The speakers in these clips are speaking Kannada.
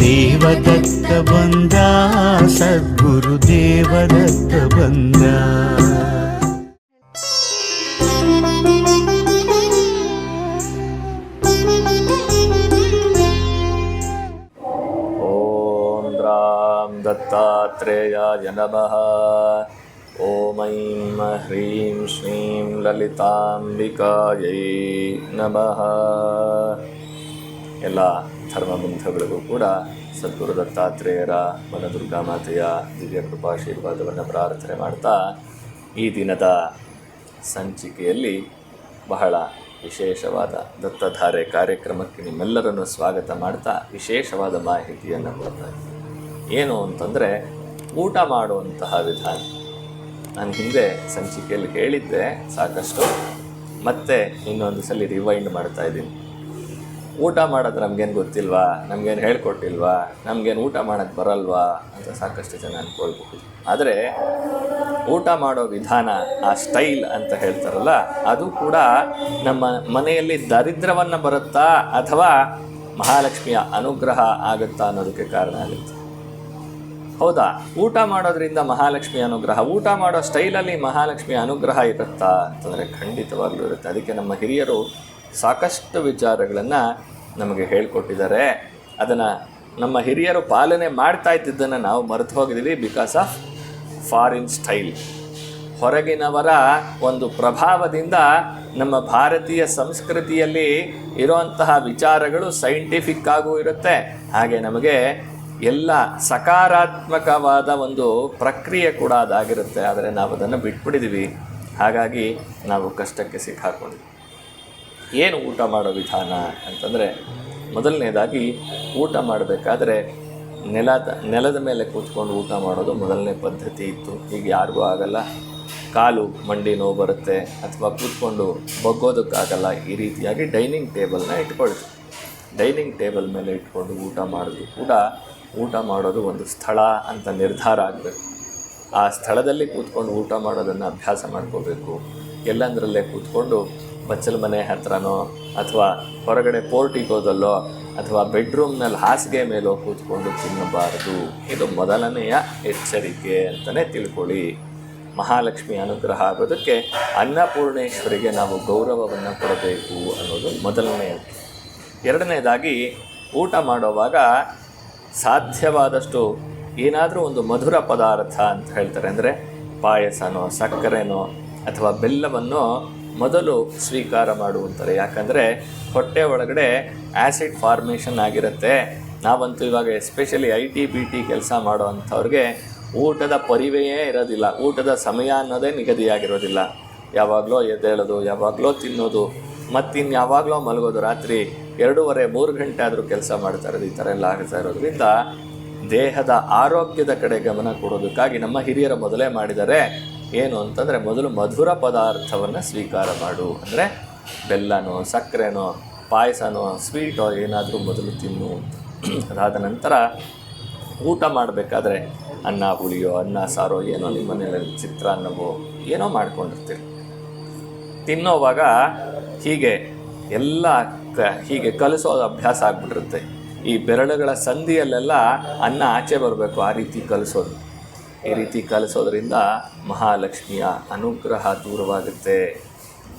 ದೇವದತ್ತ ಬಂದ ಸದ್ಗುರು ದೇವದತ್ತ ಬಂದ ॐ द्रां दत्तात्रेयाय नमः ॐ ऐं ह्रीं श्रीं ಲಲಿತಾಂಬಿಕಾಯೈ ನಮಃ ಎಲ್ಲ ಧರ್ಮಬಂಧುಗಳಿಗೂ ಕೂಡ ಸದ್ಗುರು ದತ್ತಾತ್ರೇಯರ ವನದುರ್ಗಾ ಮಾತೆಯ ದಿವ್ಯ ಕೃಪಾಶೀರ್ವಾದವನ್ನು ಪ್ರಾರ್ಥನೆ ಮಾಡ್ತಾ ಈ ದಿನದ ಸಂಚಿಕೆಯಲ್ಲಿ ಬಹಳ ವಿಶೇಷವಾದ ದತ್ತಧಾರೆ ಕಾರ್ಯಕ್ರಮಕ್ಕೆ ನಿಮ್ಮೆಲ್ಲರನ್ನು ಸ್ವಾಗತ ಮಾಡ್ತಾ ವಿಶೇಷವಾದ ಮಾಹಿತಿಯನ್ನು ಕೊಡ್ತಾ ಏನು ಅಂತಂದರೆ ಊಟ ಮಾಡುವಂತಹ ವಿಧಾನ. ನಾನು ಹಿಂದೆ ಸಂಚಿಕೆಯಲ್ಲಿ ಹೇಳಿದ್ದೆ ಸಾಕಷ್ಟು. ಮತ್ತೆ ಇನ್ನೊಂದು ಸಲ ರಿವೈಂಡ್ ಮಾಡ್ತಾ ಇದ್ದೀನಿ. ಊಟ ಮಾಡೋದು ನಮಗೇನು ಗೊತ್ತಿಲ್ವಾ? ನಮಗೇನು ಹೇಳ್ಕೊಟ್ಟಿಲ್ವಾ? ನಮಗೇನು ಊಟ ಮಾಡೋಕ್ಕೆ ಬರಲ್ವಾ? ಅಂತ ಸಾಕಷ್ಟು ಜನ ಅಂದ್ಕೊಳ್ಬಹುದು ಆದರೆ ಊಟ ಮಾಡೋ ವಿಧಾನ, ಆ ಸ್ಟೈಲ್ ಅಂತ ಹೇಳ್ತಾರಲ್ಲ, ಅದು ಕೂಡ ನಮ್ಮ ಮನೆಯಲ್ಲಿ ದರಿದ್ರವನ್ನು ಬರುತ್ತಾ ಅಥವಾ ಮಹಾಲಕ್ಷ್ಮಿಯ ಅನುಗ್ರಹ ಆಗುತ್ತಾ ಅನ್ನೋದಕ್ಕೆ ಕಾರಣ ಆಗುತ್ತೆ. ಹೌದಾ? ಊಟ ಮಾಡೋದ್ರಿಂದ ಮಹಾಲಕ್ಷ್ಮಿ ಅನುಗ್ರಹ, ಊಟ ಮಾಡೋ ಸ್ಟೈಲಲ್ಲಿ ಮಹಾಲಕ್ಷ್ಮಿ ಅನುಗ್ರಹ ಇರುತ್ತಾ ಅಂತಂದರೆ ಖಂಡಿತವಾಗ್ಲೂ ಇರುತ್ತೆ. ಅದಕ್ಕೆ ನಮ್ಮ ಹಿರಿಯರು ಸಾಕಷ್ಟು ವಿಚಾರಗಳನ್ನು ನಮಗೆ ಹೇಳಿಕೊಟ್ಟಿದ್ದಾರೆ. ಅದನ್ನು ನಮ್ಮ ಹಿರಿಯರು ಪಾಲನೆ ಮಾಡ್ತಾ ಇದ್ದಿದ್ದನ್ನು ನಾವು ಮರೆತು ಹೋಗಿದ್ದೀವಿ ಬಿಕಾಸ್ ಆಫ್ ಫಾರಿನ್ ಸ್ಟೈಲ್ ಹೊರಗಿನವರ ಒಂದು ಪ್ರಭಾವದಿಂದ ನಮ್ಮ ಭಾರತೀಯ ಸಂಸ್ಕೃತಿಯಲ್ಲಿ ಇರುವಂತಹ ವಿಚಾರಗಳು ಸೈಂಟಿಫಿಕ್ ಆಗೂ ಇರುತ್ತೆ. ಹಾಗೆ ನಮಗೆ ಎಲ್ಲ ಸಕಾರಾತ್ಮಕವಾದ ಒಂದು ಪ್ರಕ್ರಿಯೆ ಕೂಡ ಅದಾಗಿರುತ್ತೆ. ಆದರೆ ನಾವು ಅದನ್ನು ಬಿಟ್ಬಿಡಿದೀವಿ ಹಾಗಾಗಿ ನಾವು ಕಷ್ಟಕ್ಕೆ ಸಿಕ್ಕಾಕೊಂಡಿದ್ವಿ ಏನು ಊಟ ಮಾಡೋ ವಿಧಾನ ಅಂತಂದರೆ ಮೊದಲನೇದಾಗಿ ಊಟ ಮಾಡಬೇಕಾದ್ರೆ ನೆಲದ ನೆಲದ ಮೇಲೆ ಕೂತ್ಕೊಂಡು ಊಟ ಮಾಡೋದು ಮೊದಲನೇ ಪದ್ಧತಿ ಇತ್ತು. ಈಗ ಯಾರಿಗೂ ಆಗಲ್ಲ. ಕಾಲು ಮಂಡಿ ನೋವು ಬರುತ್ತೆ ಅಥವಾ ಕೂತ್ಕೊಂಡು ಬಗ್ಗೋದಕ್ಕಾಗಲ್ಲ ಈ ರೀತಿಯಾಗಿ ಡೈನಿಂಗ್ ಟೇಬಲ್ನ ಇಟ್ಕೊಳ್ತೀವಿ. ಡೈನಿಂಗ್ ಟೇಬಲ್ ಮೇಲೆ ಇಟ್ಕೊಂಡು ಊಟ ಮಾಡೋದು ಕೂಡ ಊಟ ಮಾಡೋದು ಒಂದು ಸ್ಥಳ ಅಂತ ನಿರ್ಧಾರ ಆಗಬೇಕು. ಆ ಸ್ಥಳದಲ್ಲಿ ಕೂತ್ಕೊಂಡು ಊಟ ಮಾಡೋದನ್ನು ಅಭ್ಯಾಸ ಮಾಡ್ಕೋಬೇಕು. ಎಲ್ಲಂದರಲ್ಲೇ ಕೂತ್ಕೊಂಡು ಬಚ್ಚಲ ಮನೆ ಹತ್ರನೋ ಅಥವಾ ಹೊರಗಡೆ ಪೋರ್ಟಿಗೋದಲ್ಲೋ ಅಥವಾ ಬೆಡ್ರೂಮ್ನಲ್ಲಿ ಹಾಸಿಗೆ ಮೇಲೋ ಕೂತ್ಕೊಂಡು ತಿನ್ನಬಾರದು. ಇದು ಮೊದಲನೆಯ ಎಚ್ಚರಿಕೆ ಅಂತಲೇ ತಿಳ್ಕೊಳ್ಳಿ. ಮಹಾಲಕ್ಷ್ಮಿ ಅನುಗ್ರಹ ಆಗೋದಕ್ಕೆ ಅನ್ನಪೂರ್ಣೇಶ್ವರಿಗೆ ನಾವು ಗೌರವವನ್ನು ಕೊಡಬೇಕು ಅನ್ನೋದು ಮೊದಲನೆಯದು ಎರಡನೇದಾಗಿ ಊಟ ಮಾಡುವಾಗ ಸಾಧ್ಯವಾದಷ್ಟು ಏನಾದರೂ ಒಂದು ಮಧುರ ಪದಾರ್ಥ ಅಂತ ಹೇಳ್ತಾರೆ. ಅಂದರೆ ಪಾಯಸನೋ, ಸಕ್ಕರೆನೋ ಅಥವಾ ಬೆಲ್ಲವನ್ನು ಮೊದಲು ಸ್ವೀಕಾರ ಮಾಡುವಂತಾರೆ. ಯಾಕಂದರೆ ಹೊಟ್ಟೆ ಒಳಗಡೆ ಆ್ಯಸಿಡ್ ಫಾರ್ಮೇಷನ್ ಆಗಿರುತ್ತೆ. ನಾವಂತೂ ಇವಾಗ especially I T B T ಕೆಲಸ ಮಾಡುವಂಥವ್ರಿಗೆ ಊಟದ ಪರಿವೆಯೇ ಇರೋದಿಲ್ಲ. ಊಟದ ಸಮಯ ಅನ್ನೋದೇ ನಿಗದಿಯಾಗಿರೋದಿಲ್ಲ. ಯಾವಾಗಲೋ ಎದ್ದೇಳೋದು, ಯಾವಾಗಲೋ ತಿನ್ನೋದು ಮತ್ತಿನ್ನು ಯಾವಾಗಲೋ ಮಲಗೋದು. ರಾತ್ರಿ ಎರಡೂವರೆ, ಮೂರು ಗಂಟೆ ಆದರೂ ಕೆಲಸ ಮಾಡ್ತಾ ಇರೋದು, ಈ ಥರ ಎಲ್ಲ ಆಗ್ತಾ ಇರೋದ್ರಿಂದ ದೇಹದ ಆರೋಗ್ಯದ ಕಡೆ ಗಮನ ಕೊಡೋದಕ್ಕಾಗಿ ನಮ್ಮ ಹಿರಿಯರ ಮೊದಲೇ ಮಾಡಿದ್ದಾರೆ ಏನು ಅಂತಂದರೆ ಮೊದಲು ಮಧುರ ಪದಾರ್ಥವನ್ನು ಸ್ವೀಕಾರ ಮಾಡು. ಅಂದರೆ ಬೆಲ್ಲನೋ, ಸಕ್ಕರೆನೋ, ಪಾಯಸನೋ, ಸ್ವೀಟೋ ಏನಾದರೂ ಮೊದಲು ತಿನ್ನು. ಅದಾದ ನಂತರ ಊಟ ಮಾಡಬೇಕಾದ್ರೆ ಅನ್ನ ಹುಳಿಯೋ ಅನ್ನ, ಸಾರೋ, ಏನೋ ನಿಮ್ಮ ಮನೆಯಲ್ಲಿ ಚಿತ್ರಾನ್ನವೋ ಏನೋ ಮಾಡ್ಕೊಂಡಿರ್ತೀರಿ. ತಿನ್ನೋವಾಗ ಹೀಗೆ ಎಲ್ಲ ಕ, ಹೀಗೆ ಕಲಿಸೋದು ಅಭ್ಯಾಸ ಆಗ್ಬಿಟ್ಟಿರುತ್ತೆ. ಈ ಬೆರಳುಗಳ ಸಂಧಿಯಲ್ಲೆಲ್ಲ ಅನ್ನ ಆಚೆ ಬರಬೇಕು ಆ ರೀತಿ ಕಲಿಸೋದು. ಈ ರೀತಿ ಕಲಿಸೋದ್ರಿಂದ ಮಹಾಲಕ್ಷ್ಮಿಯ ಅನುಗ್ರಹ ದೂರವಾಗುತ್ತೆ.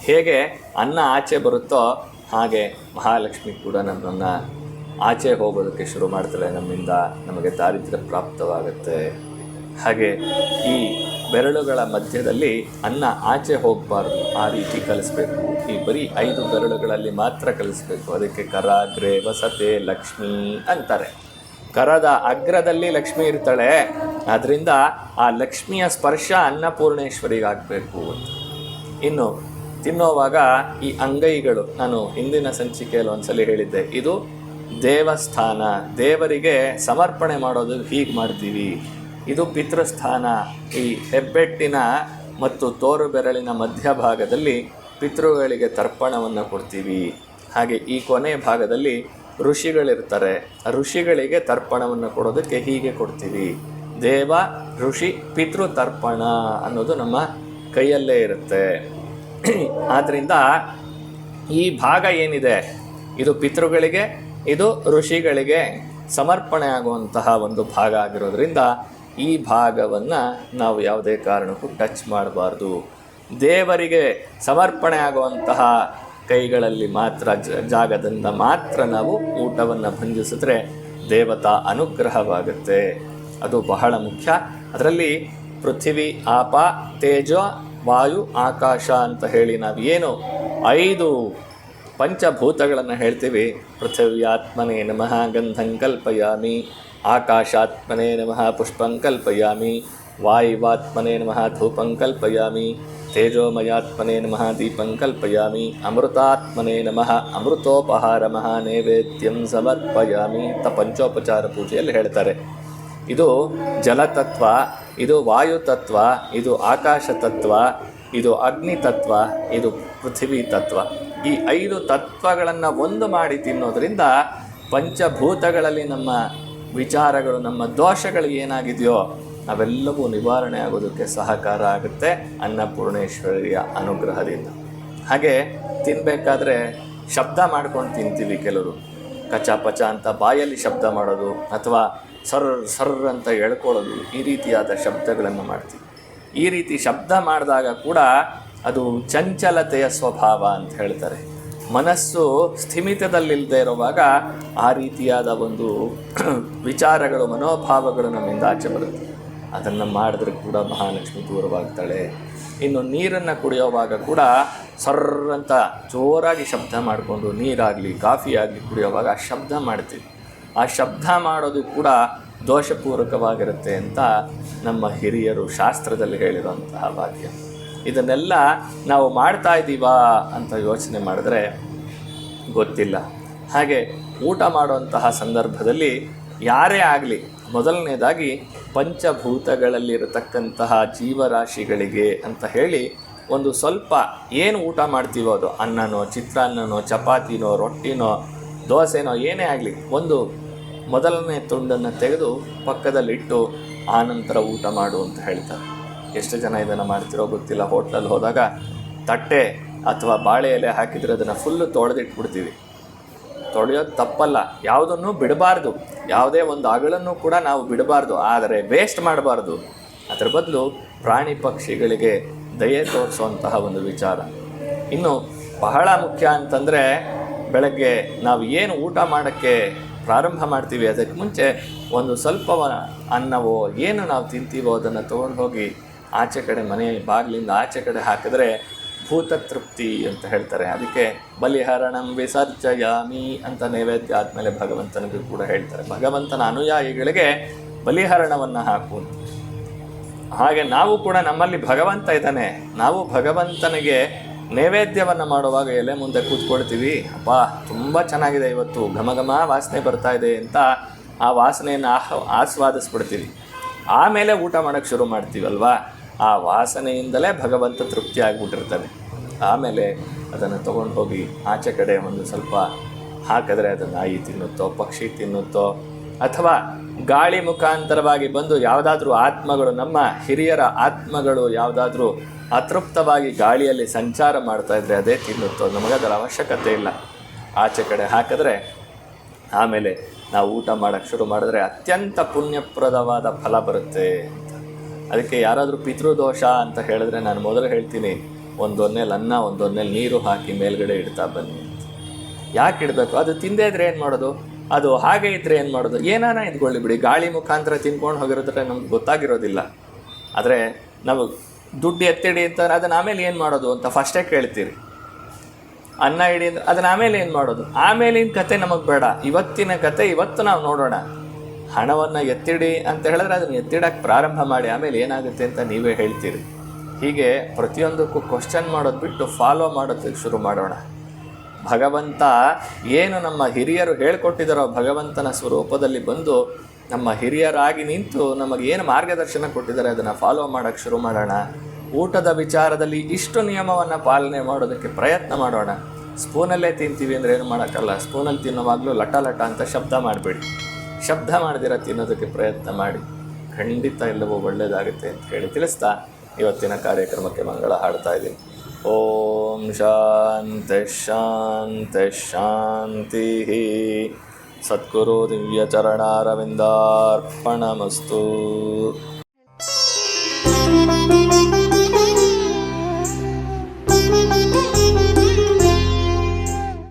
ಹೇಗೆ ಅನ್ನ ಆಚೆ ಬರುತ್ತೋ ಹಾಗೆ ಮಹಾಲಕ್ಷ್ಮಿ ಕೂಡ ನಮ್ಮನ್ನು ಆಚೆ ಹೋಗೋದಕ್ಕೆ ಶುರು ಮಾಡ್ತಾಳೆ. ನಮ್ಮಿಂದ ನಮಗೆ ದಾರಿದ್ರ್ಯ ಪ್ರಾಪ್ತವಾಗುತ್ತೆ. ಹಾಗೆ ಈ ಬೆರಳುಗಳ ಮಧ್ಯದಲ್ಲಿ ಅನ್ನ ಆಚೆ ಹೋಗಬಾರ್ದು. ಆ ರೀತಿ ಕಲಿಸ್ಬೇಕು. ಈ ಬರೀ ಐದು ಬೆರಳುಗಳಲ್ಲಿ ಮಾತ್ರ ಕಲಿಸ್ಬೇಕು. ಅದಕ್ಕೆ ಕರ ಗ್ರೇ ವಸತೆ, ಲಕ್ಷ್ಮಿ ಅಂತಾರೆ. ಕರದ ಅಗ್ರದಲ್ಲಿ ಲಕ್ಷ್ಮಿ ಇರ್ತಾಳೆ. ಆದ್ದರಿಂದ ಆ ಲಕ್ಷ್ಮಿಯ ಸ್ಪರ್ಶ ಅನ್ನಪೂರ್ಣೇಶ್ವರಿಗಾಗಬೇಕು ಅಂತ. ಇನ್ನು ತಿನ್ನೋವಾಗ ಈ ಅಂಗೈಗಳು, ನಾನು ಹಿಂದಿನ ಸಂಚಿಕೆಯಲ್ಲಿ ಒಂದ್ಸಲಿ ಹೇಳಿದ್ದೆ, ಇದು ದೇವಸ್ಥಾನ. ದೇವರಿಗೆ ಸಮರ್ಪಣೆ ಮಾಡೋದು ಹೀಗೆ ಮಾಡ್ತೀವಿ. ಇದು ಪಿತೃಸ್ಥಾನ. ಈ ಹೆಬ್ಬೆಟ್ಟಿನ ಮತ್ತು ತೋರು ಬೆರಳಿನ ಮಧ್ಯಭಾಗದಲ್ಲಿ ಪಿತೃಗಳಿಗೆ ತರ್ಪಣವನ್ನು ಕೊಡ್ತೀವಿ. ಹಾಗೆ ಈ ಕೊನೆ ಭಾಗದಲ್ಲಿ ಋಷಿಗಳಿರ್ತಾರೆ. ಋಷಿಗಳಿಗೆ ತರ್ಪಣವನ್ನು ಕೊಡೋದಕ್ಕೆ ಹೀಗೆ ಕೊಡ್ತೀವಿ. ದೇವ, ಋಷಿ ಪಿತೃ ತರ್ಪಣ ಅನ್ನೋದು ನಮ್ಮ ಕೈಯಲ್ಲೇ ಇರುತ್ತೆ. ಆದ್ದರಿಂದ ಈ ಭಾಗ ಏನಿದೆ? ಇದು ಪಿತೃಗಳಿಗೆ, ಇದು ಋಷಿಗಳಿಗೆ ಸಮರ್ಪಣೆ ಆಗುವಂತಹ ಒಂದು ಭಾಗ ಆಗಿರೋದ್ರಿಂದ ಈ ಭಾಗವನ್ನು ನಾವು ಯಾವುದೇ ಕಾರಣಕ್ಕೂ ಟಚ್ ಮಾಡಬಾರ್ದು. ದೇವರಿಗೆ ಸಮರ್ಪಣೆ ಆಗುವಂತಹ ಕೈಗಳಲ್ಲಿ ಮಾತ್ರ ಜಾಗದಿಂದ ಮಾತ್ರ ನಾವು ಊಟವನ್ನು ಭಂಜಿಸಿದ್ರೆ ದೇವತಾ ಅನುಗ್ರಹವಾಗುತ್ತೆ. ಅದು ಬಹಳ ಮುಖ್ಯ. ಅದರಲ್ಲಿ ಪೃಥ್ವಿ, ಆಪ, ತೇಜ, ವಾಯು, ಆಕಾಶ ಅಂತ ಹೇಳಿ ನಾವು ಏನು ಐದು ಪಂಚಭೂತಗಳನ್ನು ಹೇಳ್ತೀವಿ. ಪೃಥಿವ್ಯಾತ್ಮನೇ ನಮಃ ಗಂಧಂ ಕಲ್ಪಯಾಮಿ, ಆಕಾಶಾತ್ಮನೇ ನಮಃ ಪುಷ್ಪಂ ಕಲ್ಪಯಾಮಿ, ವಾಯುವಾತ್ಮನೇ ನಮಃ ಧೂಪಂ ಕಲ್ಪಯಾಮಿ ತೇಜೋಮಯಾತ್ಮನೇ ನಮಃ ದೀಪಂ ಕಲ್ಪಯಾಮಿ. ಅಮೃತಾತ್ಮನೇ ನಮಃ. ಮಹಾ ನೈವೇದ್ಯಂ ಸಮರ್ಪಯಾಮಿ. ಅಂತ ಪಂಚೋಪಚಾರ ಪೂಜೆಯಲ್ಲಿ ಹೇಳ್ತಾರೆ. ಇದು ಜಲತತ್ವ, ಇದು ವಾಯು ತತ್ವ ಇದು ಆಕಾಶ ತತ್ವ ಇದು ಅಗ್ನಿ ತತ್ವ ಇದು ಪೃಥ್ವಿ ತತ್ವ ಈ ಐದು ತತ್ವಗಳನ್ನು ಒಂದು ಮಾಡಿ ತಿನ್ನೋದ್ರಿಂದ ಪಂಚಭೂತಗಳಲ್ಲಿ ನಮ್ಮ ವಿಚಾರಗಳು, ನಮ್ಮ ದೋಷಗಳು ಏನಾಗಿದೆಯೋ ಅವೆಲ್ಲವೂ ನಿವಾರಣೆ ಆಗೋದಕ್ಕೆ ಸಹಕಾರ ಆಗುತ್ತೆ ಅನ್ನಪೂರ್ಣೇಶ್ವರಿಯ ಅನುಗ್ರಹದಿಂದ. ಹಾಗೆ ತಿನ್ನಬೇಕಾದ್ರೆ ಶಬ್ದ ಮಾಡ್ಕೊಂಡು ತಿಂತೀವಿ ಕೆಲವರು. ಕಚ ಪಚ ಅಂತ ಬಾಯಲ್ಲಿ ಶಬ್ದ ಮಾಡೋದು ಅಥವಾ ಸರ್ ಸರ್ ಅಂತ ಎಳ್ಕೊಳ್ಳೋದು ಈ ರೀತಿಯಾದ ಶಬ್ದಗಳನ್ನು ಮಾಡ್ತೀವಿ. ಈ ರೀತಿ ಶಬ್ದ ಮಾಡಿದಾಗ ಕೂಡ ಅದು ಚಂಚಲತೆಯ ಸ್ವಭಾವ ಅಂತ ಹೇಳ್ತಾರೆ. ಮನಸ್ಸು ಸ್ಥಿಮಿತದಲ್ಲಿಲ್ಲದೆ ಇರುವಾಗ ಆ ರೀತಿಯಾದ ಒಂದು ವಿಚಾರಗಳು, ಮನೋಭಾವಗಳು ನಮ್ಮಿಂದ ಆಚೆ ಬರುತ್ತೆ. ಅದನ್ನು ಮಾಡಿದ್ರೆ ಕೂಡ ಮಹಾಲಕ್ಷ್ಮಿ ದೂರವಾಗ್ತಾಳೆ. ಇನ್ನು ನೀರನ್ನು ಕುಡಿಯೋವಾಗ ಕೂಡ ಸರ್ರಂತ ಜೋರಾಗಿ ಶಬ್ದ ಮಾಡಿಕೊಂಡು ನೀರಾಗಲಿ, ಕಾಫಿ ಆಗಲಿ ಕುಡಿಯೋವಾಗ ಆ ಶಬ್ದ ಮಾಡ್ತೀವಿ. ಆ ಶಬ್ದ ಮಾಡೋದು ಕೂಡ ದೋಷಪೂರಕವಾಗಿರುತ್ತೆ ಅಂತ ನಮ್ಮ ಹಿರಿಯರು ಶಾಸ್ತ್ರದಲ್ಲಿ ಹೇಳಿರುವಂತಹ ವಾಕ್ಯ. ಇದನ್ನೆಲ್ಲ ನಾವು ಮಾಡ್ತಾ ಇದ್ದೀವಾ ಅಂತ ಯೋಚನೆ ಮಾಡಿದ್ರೆ ಗೊತ್ತಿಲ್ಲ. ಹಾಗೆ ಊಟ ಮಾಡುವಂತಹ ಸಂದರ್ಭದಲ್ಲಿ ಯಾರೇ ಆಗಲಿ ಮೊದಲನೇದಾಗಿ ಪಂಚಭೂತಗಳಲ್ಲಿರತಕ್ಕಂತಹ ಜೀವರಾಶಿಗಳಿಗೆ ಅಂತ ಹೇಳಿ ಒಂದು ಸ್ವಲ್ಪ ಏನು ಊಟ ಮಾಡ್ತೀವೋ ಅದು ಅನ್ನನೋ ಚಿತ್ರಾನ್ನನೋ ಚಪಾತಿನೋ, ರೊಟ್ಟಿನೋ, ದೋಸೆನೋ ಏನೇ ಆಗಲಿ ಒಂದು ಮೊದಲನೇ ತುಂಡನ್ನು ತೆಗೆದು ಪಕ್ಕದಲ್ಲಿಟ್ಟು ಆನಂತರ ಊಟ ಮಾಡು ಅಂತ ಹೇಳ್ತಾರೆ. ಎಷ್ಟು ಜನ ಇದನ್ನು ಮಾಡ್ತಿರೋ ಗೊತ್ತಿಲ್ಲ. ಹೋಟ್ಲಲ್ಲಿ ಹೋದಾಗ ತಟ್ಟೆ ಅಥವಾ ಬಾಳೆ ಎಲೆ ಹಾಕಿದರೆ ಅದನ್ನು ಫುಲ್ಲು ತೊಳೆದಿಟ್ಬಿಡ್ತೀವಿ. ತೊಳೆಯೋದು ತಪ್ಪಲ್ಲ. ಯಾವುದನ್ನು ಬಿಡಬಾರ್ದು. ಯಾವುದೇ ಒಂದು ಅಗಳನ್ನು ಕೂಡ ನಾವು ಬಿಡಬಾರ್ದು. ಆದರೆ ವೇಸ್ಟ್ ಮಾಡಬಾರ್ದು. ಅದರ ಬದಲು ಪ್ರಾಣಿ ಪಕ್ಷಿಗಳಿಗೆ ದಯೆ ತೋರಿಸುವಂತಹ ಒಂದು ವಿಚಾರ. ಇನ್ನು ಬಹಳ ಮುಖ್ಯ ಅಂತಂದರೆ ಬೆಳಗ್ಗೆ ನಾವು ಏನು ಊಟ ಮಾಡೋಕ್ಕೆ ಪ್ರಾರಂಭ ಮಾಡ್ತೀವಿ, ಅದಕ್ಕೆ ಮುಂಚೆ ಒಂದು ಸ್ವಲ್ಪ ಅನ್ನವೋ, ಏನು ನಾವು ತಿಂತೀವೋ ಅದನ್ನು ತೊಗೊಂಡು ಹೋಗಿ ಆಚೆ ಕಡೆ ಮನೆಯಲ್ಲಿ ಬಾಗಿಲಿಂದ ಆಚೆ ಕಡೆ ಹಾಕಿದ್ರೆ ಭೂತ ತೃಪ್ತಿ ಅಂತ ಹೇಳ್ತಾರೆ. ಅದಕ್ಕೆ ಬಲಿಹರಣಂ ವಿಸರ್ಜಯಾಮಿ ಅಂತ ನೈವೇದ್ಯ ಆದಮೇಲೆ ಭಗವಂತನಿಗೂ ಕೂಡ ಹೇಳ್ತಾರೆ. ಭಗವಂತನ ಅನುಯಾಯಿಗಳಿಗೆ ಬಲಿಹರಣವನ್ನು ಹಾಕು. ಹಾಗೆ ನಾವು ಕೂಡ ನಮ್ಮಲ್ಲಿ ಭಗವಂತ ಇದ್ದಾನೆ. ನಾವು ಭಗವಂತನಿಗೆ ನೈವೇದ್ಯವನ್ನು ಮಾಡುವಾಗ ಎಲೆ ಮುಂದೆ ಕೂತ್ಕೊಳ್ತೀವಿ. ಅಪ್ಪ ತುಂಬ ಚೆನ್ನಾಗಿದೆ ಇವತ್ತು. ಘಮ ಘಮ ವಾಸನೆ ಬರ್ತಾ ಇದೆ ಅಂತ ಆ ವಾಸನೆಯನ್ನು ಆಹ್, ಆಸ್ವಾದಿಸ್ಬಿಡ್ತೀವಿ. ಆಮೇಲೆ ಊಟ ಮಾಡೋಕ್ಕೆ ಶುರು ಮಾಡ್ತೀವಲ್ವಾ? ಆ ವಾಸನೆಯಿಂದಲೇ ಭಗವಂತ ತೃಪ್ತಿ ಆಮೇಲೆ ಅದನ್ನು ತೊಗೊಂಡು ಹೋಗಿ ಆಚೆ ಕಡೆ ಒಂದು ಸ್ವಲ್ಪ ಹಾಕಿದ್ರೆ ಅದು ನಾಯಿ ತಿನ್ನುತ್ತೋ, ಪಕ್ಷಿ ತಿನ್ನುತ್ತೋ, ಅಥವಾ ಗಾಳಿ ಮುಖಾಂತರವಾಗಿ ಬಂದು ಯಾವುದಾದ್ರೂ ಆತ್ಮಗಳು, ನಮ್ಮ ಹಿರಿಯರ ಆತ್ಮಗಳು ಯಾವುದಾದ್ರೂ ಅತೃಪ್ತವಾಗಿ ಗಾಳಿಯಲ್ಲಿ ಸಂಚಾರ ಮಾಡ್ತಾ ಇದ್ರೆ ಅದೇ ತಿನ್ನುತ್ತೋ ನಮಗದರ ಅವಶ್ಯಕತೆ ಇಲ್ಲ. ಆಚೆ ಕಡೆ ಹಾಕಿದ್ರೆ ಆಮೇಲೆ ನಾವು ಊಟ ಮಾಡೋಕ್ಕೆ ಶುರು ಮಾಡಿದ್ರೆ ಅತ್ಯಂತ ಪುಣ್ಯಪ್ರದವಾದ ಫಲ ಬರುತ್ತೆ ಅದಕ್ಕೆ ಯಾರಾದರೂ ಪಿತೃದೋಷ ಅಂತ ಹೇಳಿದ್ರೆ ನಾನು ಮೊದಲು ಹೇಳ್ತೀನಿ ಒಂದೊನ್ನೇಲಿ ಅನ್ನ ಒಂದೊಂದೇಲಿ ನೀರು ಹಾಕಿ ಮೇಲ್ಗಡೆ ಇಡ್ತಾ ಬನ್ನಿ ಯಾಕೆ ಇಡಬೇಕು? ಅದು ತಿಂದೇ ಇದ್ರೆ ಏನು ಮಾಡೋದು? ಅದು ಹಾಗೆ ಇದ್ರೆ ಏನು ಮಾಡೋದು? ಏನಾನ ಇದ್ಕೊಳ್ಳಿ ಬಿಡಿ. ಗಾಳಿ ಮುಖಾಂತರ ತಿನ್ಕೊಂಡು ಹೋಗಿರೋದ್ರೆ ನಮ್ಗೆ ಗೊತ್ತಾಗಿರೋದಿಲ್ಲ. ಆದರೆ ನಾವು ದುಡ್ಡು ಎತ್ತಿಡಿ ಅಂತ, ಅದನ್ನು ಆಮೇಲೆ ಏನು ಮಾಡೋದು ಅಂತ ಫಸ್ಟೇ ಕೇಳ್ತೀರಿ. ಅನ್ನ ಇಡಿ ಅಂದ್ರೆ ಅದನ್ನ ಆಮೇಲೆ ಏನು ಮಾಡೋದು? ಆಮೇಲಿನ ಕತೆ ನಮಗೆ ಬೇಡ. ಇವತ್ತಿನ ಕತೆ ಇವತ್ತು ನಾವು ನೋಡೋಣ. ಹಣವನ್ನು ಎತ್ತಿಡಿ ಅಂತ ಹೇಳಿದ್ರೆ ಅದನ್ನು ಎತ್ತಿಡಕ್ಕೆ ಪ್ರಾರಂಭ ಮಾಡಿ ಆಮೇಲೆ ಏನಾಗುತ್ತೆ ಅಂತ ನೀವೇ ಹೇಳ್ತೀರಿ. ಹೀಗೆ ಪ್ರತಿಯೊಂದಕ್ಕೂ ಕ್ವಶನ್ ಮಾಡೋದು ಬಿಟ್ಟು ಫಾಲೋ ಮಾಡೋದಕ್ಕೆ ಶುರು ಮಾಡೋಣ. ಭಗವಂತ ಏನು ನಮ್ಮ ಹಿರಿಯರು ಹೇಳಿಕೊಟ್ಟಿದ್ದಾರೋ ಭಗವಂತನ ಸ್ವರೂಪದಲ್ಲಿ ಬಂದು ನಮ್ಮ ಹಿರಿಯರಾಗಿ ನಿಂತು ನಮಗೆ ಏನು ಮಾರ್ಗದರ್ಶನ ಕೊಟ್ಟಿದ್ದಾರೆ ಅದನ್ನು ಫಾಲೋ ಮಾಡೋಕ್ಕೆ ಶುರು ಮಾಡೋಣ. ಊಟದ ವಿಚಾರದಲ್ಲಿ ಇಷ್ಟು ನಿಯಮವನ್ನು ಪಾಲನೆ ಮಾಡೋದಕ್ಕೆ ಪ್ರಯತ್ನ ಮಾಡೋಣ. ಸ್ಪೂನಲ್ಲೇ ತಿಂತೀವಿ ಅಂದರೆ ಏನು ಮಾಡೋಕ್ಕಲ್ಲ. ಸ್ಪೂನಲ್ಲಿ ತಿನ್ನುವಾಗಲೂ ಲಟ ಲಟ ಅಂತ ಶಬ್ದ ಮಾಡಬೇಡಿ. ಶಬ್ದ ಮಾಡದಿರ ತಿನ್ನೋದಕ್ಕೆ ಪ್ರಯತ್ನ ಮಾಡಿ. ಖಂಡಿತ ಎಲ್ಲವೂ ಒಳ್ಳೆಯದಾಗುತ್ತೆ ಅಂತ ಹೇಳಿ ತಿಳಿಸ್ತಾ ಇವತ್ತಿನ ಕಾರ್ಯಕ್ರಮಕ್ಕೆ ಮಂಗಳ ಹಾಡ್ತಾ ಇದ್ದೀನಿ. ಓಂ ಶಾಂತಿ ಶಾಂತ ಶಾಂತಿ. ಸದ್ಗುರು ದಿವ್ಯಚರಣಾರವಿಂದಾರ್ಪಣಮಸ್ತು